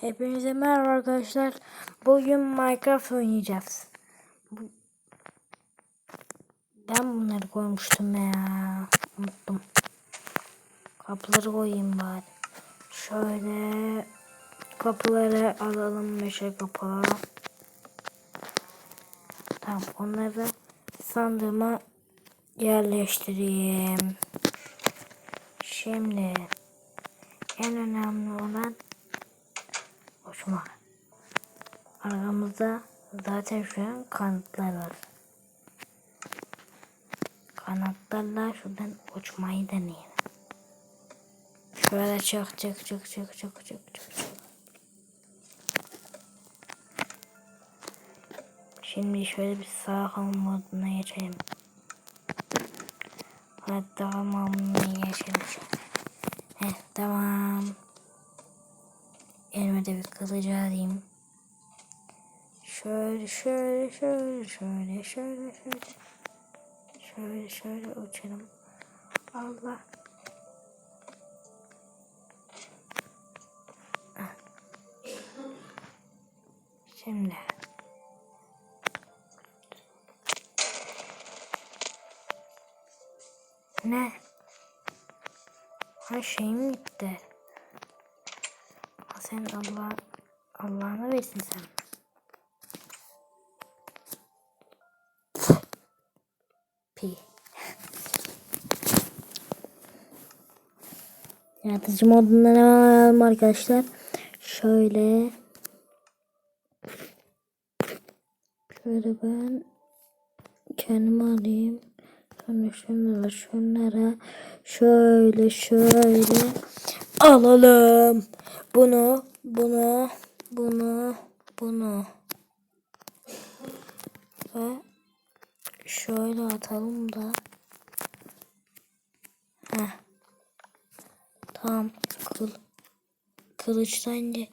Hepinize merhaba arkadaşlar. Bugün Minecraft oynayacağız. Ben bunları koymuştum ya. Unuttum. Kapıları koyayım bari. Şöyle kapıları alalım meşe kapağı. Tamam onları sandığıma yerleştireyim. Şimdi en önemli olan var. Arkamızda zaten şu an kanatlar var. Kanatlarla şuradan uçmayı deneyelim. Şöyle çık çık çık çık çık çık çık. Şimdi şöyle bir sağ kalın moduna geçelim. Hatta tamamını geçelim. Heh, tamam. Elime de bir kılıcı alayım. Şöyle şöyle şöyle şöyle şöyle şöyle. Şöyle şöyle uçalım. Allah. Ah. Şimdi. Ne? Her şeyim gitti. Sen Allah Allah'ını versin sen. Pi. Yaratıcı modundan alalım arkadaşlar. Şöyle. Şöyle ben kendimi alayım. Sonra şunlara şunlara şöyle şöyle alalım. Bunu bunu bunu bunu ve şöyle atalım da Heh. Tamam kıl kılıçtan ge-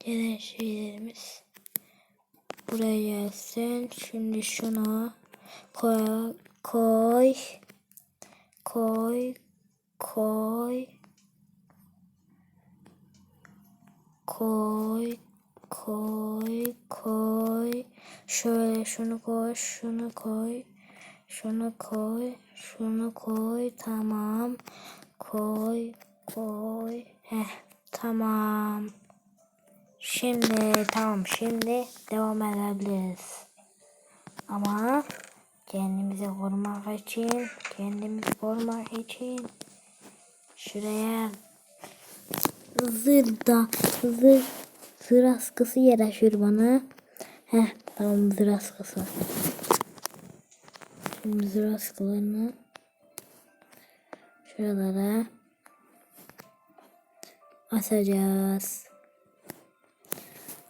gelen şeylerimiz buraya gelsin. Şimdi şunu koy koy koy koy koy koy koy. Şöyle şunu koy şunu koy şunu koy şunu koy. Tamam. Koy koy. Heh tamam. Şimdi tamam. Şimdi devam edebiliriz. Ama kendimizi korumak için kendimizi korumak için şuraya zır da zır zır askısı yaraşır bana. Heh tamam zır askısı. Şimdi zır askılarını şuralara asacağız.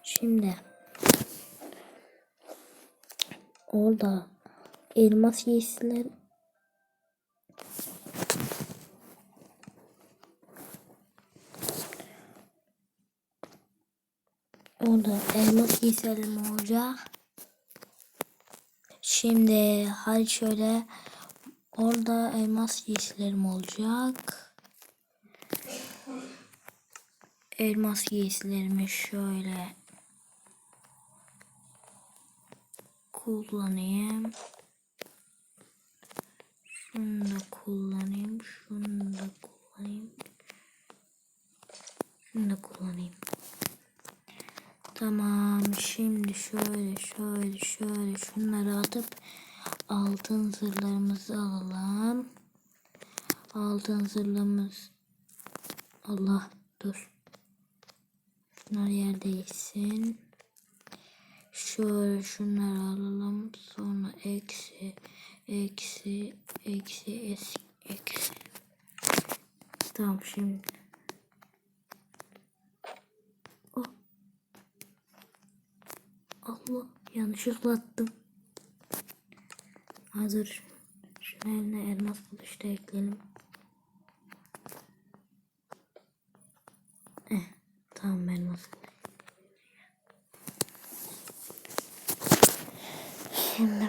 Şimdi orada elmas giysiler Elmas giysilerim olacak. Şimdi hadi şöyle orada elmas giysilerim olacak. Elmas giysilerimi şöyle kullanayım. Şunu da kullanayım. Şunu da kullanayım. Şunu da kullanayım. Tamam şimdi şöyle şöyle şöyle şunları atıp altın zırhlarımızı alalım. Altın zırhlarımız Allah dur. Şunlar yerdesin. Şöyle şunları alalım. Sonra eksi eksi eksi eksi eksi. Tamam şimdi. Allah yanlışlıkla attım. Hazır. Şunu eline elmas kılıç da ekleyelim. Eh, tamam elmas. Şimdi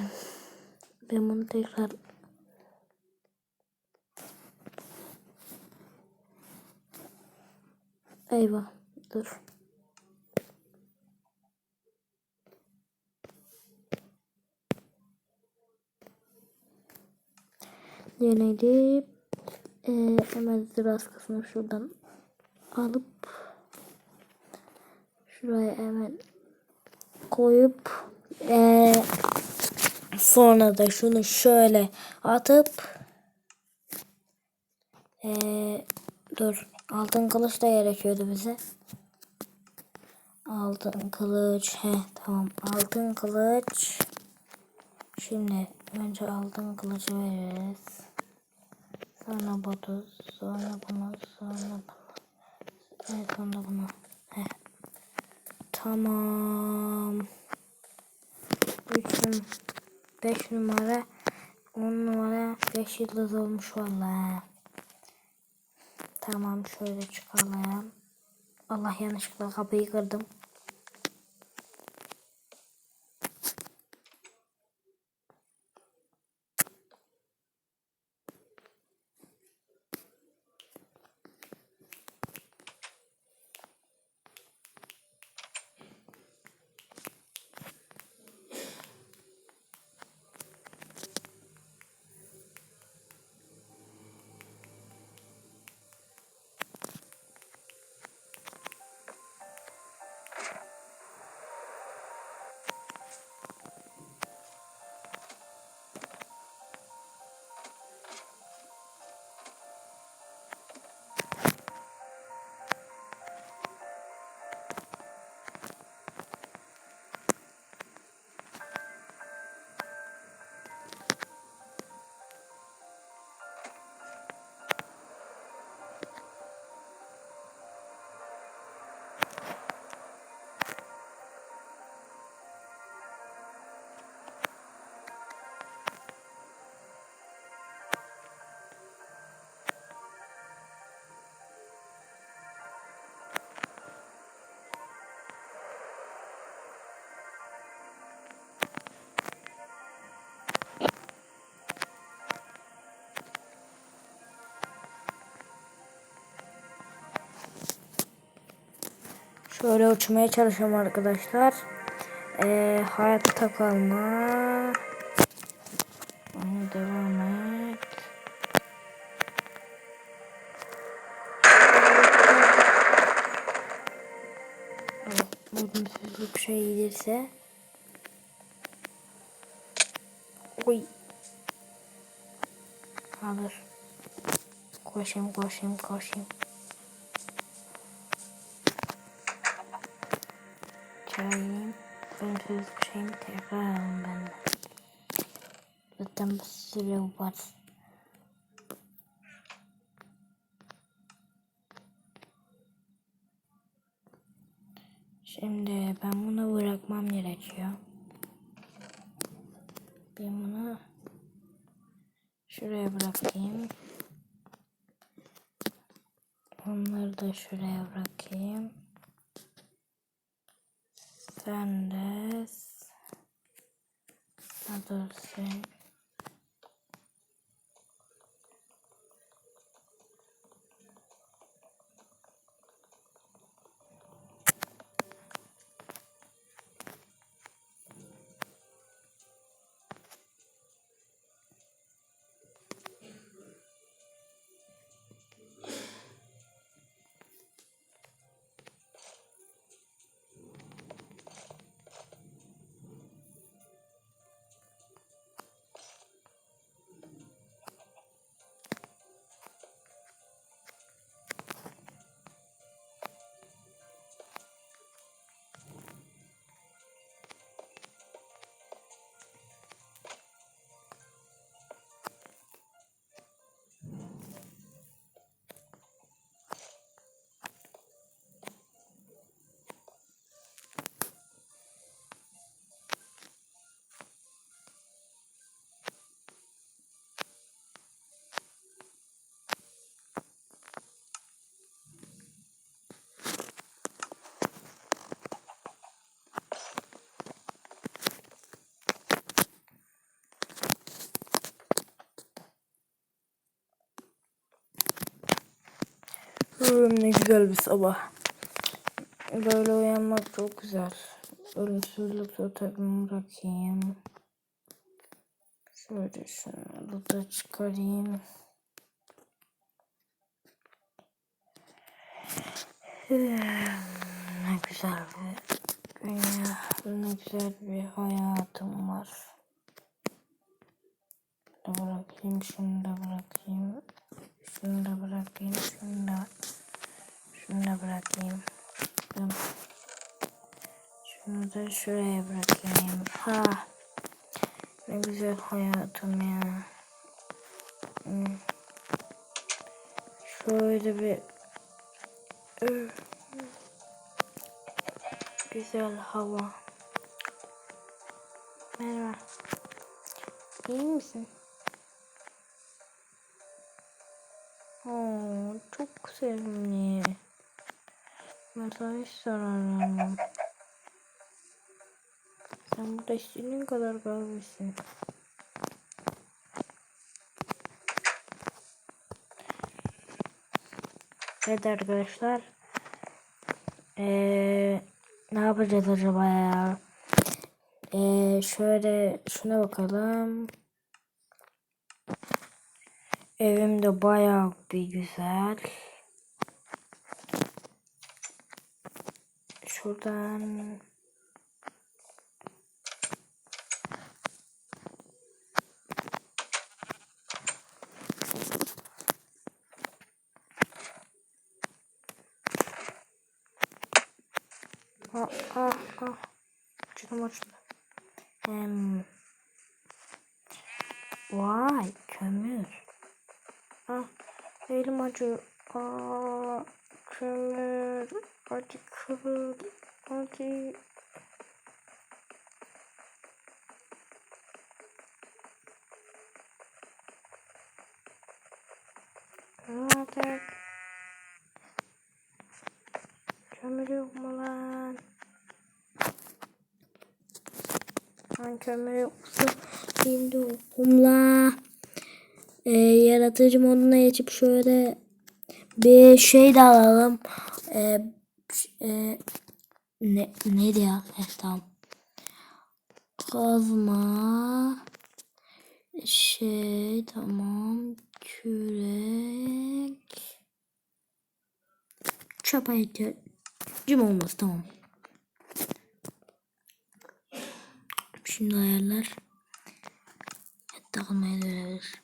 ben bunu tekrar Eyvah dur. Yönelip e, hemen zıraskasını şuradan alıp şuraya hemen koyup e, sonra da şunu şöyle atıp e, dur altın kılıç da gerekiyordu bize. Altın kılıç. He tamam. Altın kılıç. Şimdi önce altın kılıcı veririz. Sonra botu. Sonra bunu. Sonra bunu. Evet sonra bunu. He. Tamam. 3 num 5 numara 10 numara 5 yıldız olmuş vallahi. Tamam şöyle çıkarlayalım. Allah yanlışlıkla kapıyı kırdım. Şöyle uçmaya çalışıyorum arkadaşlar. Ee, hayatta kalma. Ona devam et. Ölümsüzlük şey gelirse. Oy. Alır. Koşayım koşayım koşayım. Çayım. Ölümsüzlük şeyimi tekrar alalım ben de. Zaten bir sürü var. Şimdi ben bunu bırakmam gerekiyor. Ben bunu şuraya bırakayım. Onları da şuraya bırakayım. Sanders, 14 ne güzel bir sabah. Böyle uyanmak çok güzel. Ölümsüzlük totemimi bırakayım. Şöyle şunu da çıkarayım. Ne güzel bir dünya, ne güzel bir hayatım var. Bırakayım, şunu da bırakayım. Şunu da bırakayım, şunu da, şunu da bırakayım. Şunu da şuraya bırakayım. Ha. Ne güzel hayatım ya. Hmm. Şöyle bir güzel hava. Merhaba. İyi misin? Oo, çok sevimli. Ben sana hiç zarar vermem. Sen burada istediğin kadar kalmışsın. Evet arkadaşlar. Ee, ne yapacağız acaba ya? Ee, şöyle şuna bakalım. Evim de bayağı bir güzel. Şuradan Ah ah ah. Açtım açtım. Hem. Vay kömür. Ah elim acıyor. Aa kömür. Hadi kırıl. Hadi. Hadi. Kömür yok mu lan? Lan kömür yoksa şimdi okumla. Ee, yaratıcı moduna geçip şöyle bir şey de alalım. Ee, e, ne, neydi ya? Evet, tamam. Kazma. Şey tamam. Kürek. Çapa ihtiyacım olmaz tamam. Şimdi ayarlar. Takılmaya dönebilir.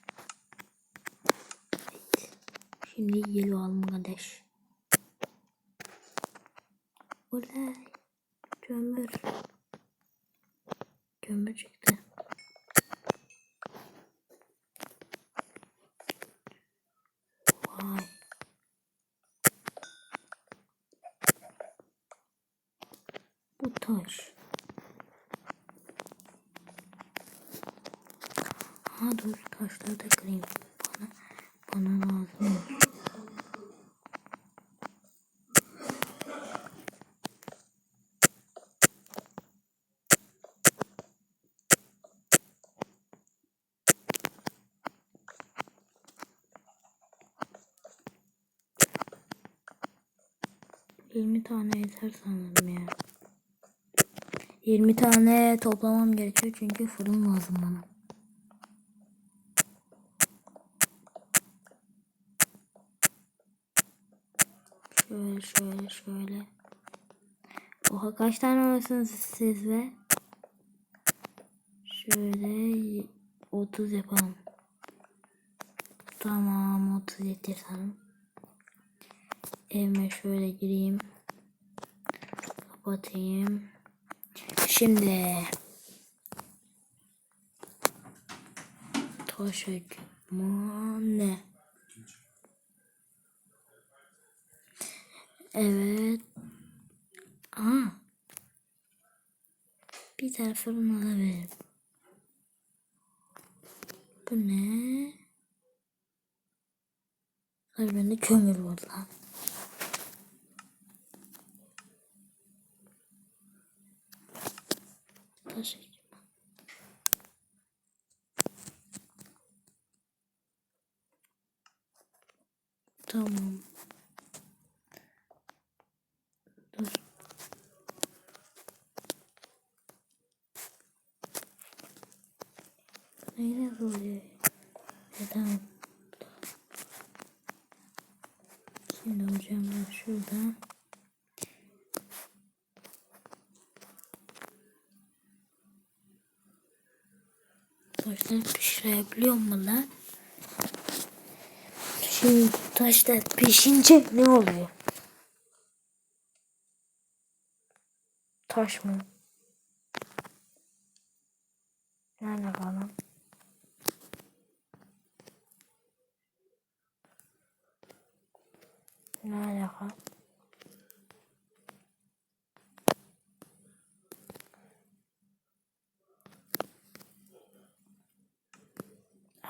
Şimdi yellow alma kardeş. Olay. Kömür. Kömür çıktı. Vay. Bu taş. Ha dur taşları da kırayım. Bana, bana lazım. Yirmi tane yeter sanırım ya. 20 tane toplamam gerekiyor çünkü fırın lazım bana. Şöyle şöyle şöyle. Oha kaç tane varsınız siz ve? Şöyle 30 yapalım. Tamam 30 yeter sanırım. Evime şöyle gireyim. Kapatayım. Şimdi taş ne? Evet. Aa. Bir tane fırın alabilirim. Bu ne? Hayır bende kömür var lan. Taş Tamam. Yine oluyor. E tamam. Şimdi hocam ben Taşları pişirebiliyor mu lan? Şimdi bu taşlar pişince ne oluyor? Taş mı? Nerede kalan? Ne alaka?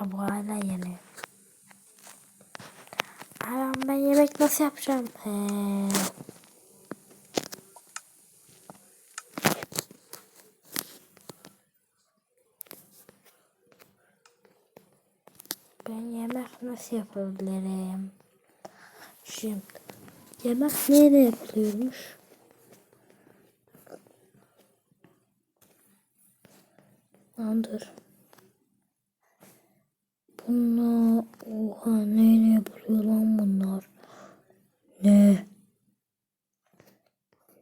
Ha, bu hala yanıyor. Hala ben yemek nasıl yapacağım? Ee, ben yemek nasıl yapabilirim? Şimdi yemek nerede yapılıyormuş? Lan dur. Bunlar oha neyle yapılıyor lan bunlar? Ne?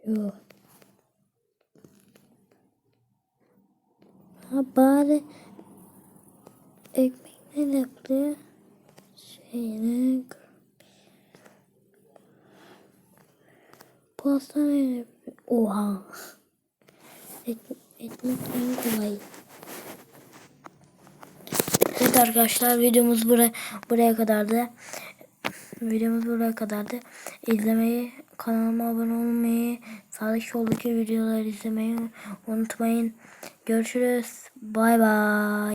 Yok. Ha bari neyle yapılıyor? Şeyle Pasta? Oha. Ekmek en kolay. Evet arkadaşlar videomuz buraya buraya kadardı. Videomuz buraya kadardı. İzlemeyi, kanalıma abone olmayı, sağdaki soldaki videoları izlemeyi unutmayın. Görüşürüz. Bay bay.